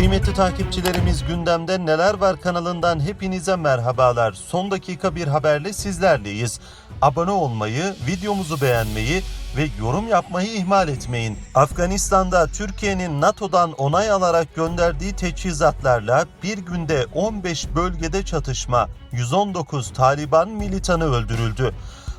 Kıymetli takipçilerimiz gündemde neler var kanalından hepinize merhabalar. Son dakika bir haberle sizlerleyiz. Abone olmayı, videomuzu beğenmeyi ve yorum yapmayı ihmal etmeyin. Afganistan'da Türkiye'nin NATO'dan onay alarak gönderdiği teçhizatlarla bir günde 15 bölgede çatışma, 119 Taliban militanı öldürüldü.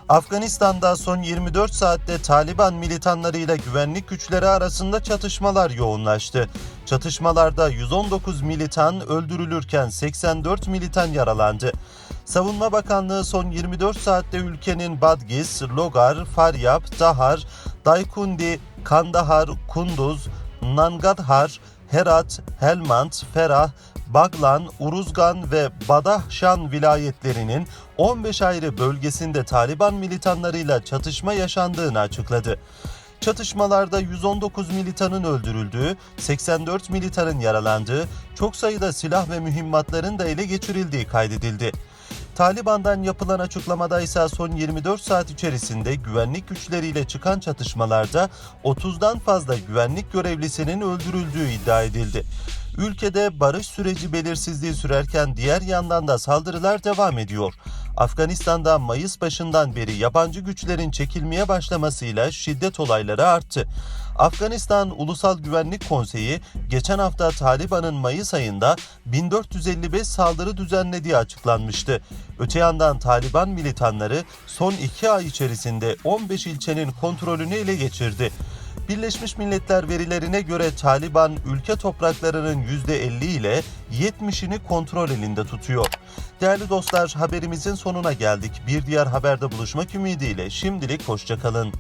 Afganistan'da son 24 saatte Taliban militanlarıyla güvenlik güçleri arasında çatışmalar yoğunlaştı. Çatışmalarda 119 militan öldürülürken 84 militan yaralandı. Savunma Bakanlığı son 24 saatte ülkenin Badgis, Logar, Faryab, Dahar, Daykundi, Kandahar, Kunduz, Nangarhar, Herat, Helmand, Ferah, Baglan, Uruzgan ve Badahşan vilayetlerinin 15 ayrı bölgesinde Taliban militanlarıyla çatışma yaşandığını açıkladı. Çatışmalarda 119 militanın öldürüldüğü, 84 militanın yaralandığı, çok sayıda silah ve mühimmatların da ele geçirildiği kaydedildi. Taliban'dan yapılan açıklamada ise son 24 saat içerisinde güvenlik güçleriyle çıkan çatışmalarda 30'dan fazla güvenlik görevlisinin öldürüldüğü iddia edildi. Ülkede barış süreci belirsizliği sürerken diğer yandan da saldırılar devam ediyor. Afganistan'da Mayıs başından beri yabancı güçlerin çekilmeye başlamasıyla şiddet olayları arttı. Afganistan Ulusal Güvenlik Konseyi geçen hafta Taliban'ın Mayıs ayında 1455 saldırı düzenlediği açıklanmıştı. Öte yandan Taliban militanları son iki ay içerisinde 15 ilçenin kontrolünü ele geçirdi. Birleşmiş Milletler verilerine göre Taliban ülke topraklarının %50 ile 70'ini kontrol elinde tutuyor. Değerli dostlar haberimizin sonuna geldik. Bir diğer haberde buluşmak ümidiyle şimdilik hoşçakalın.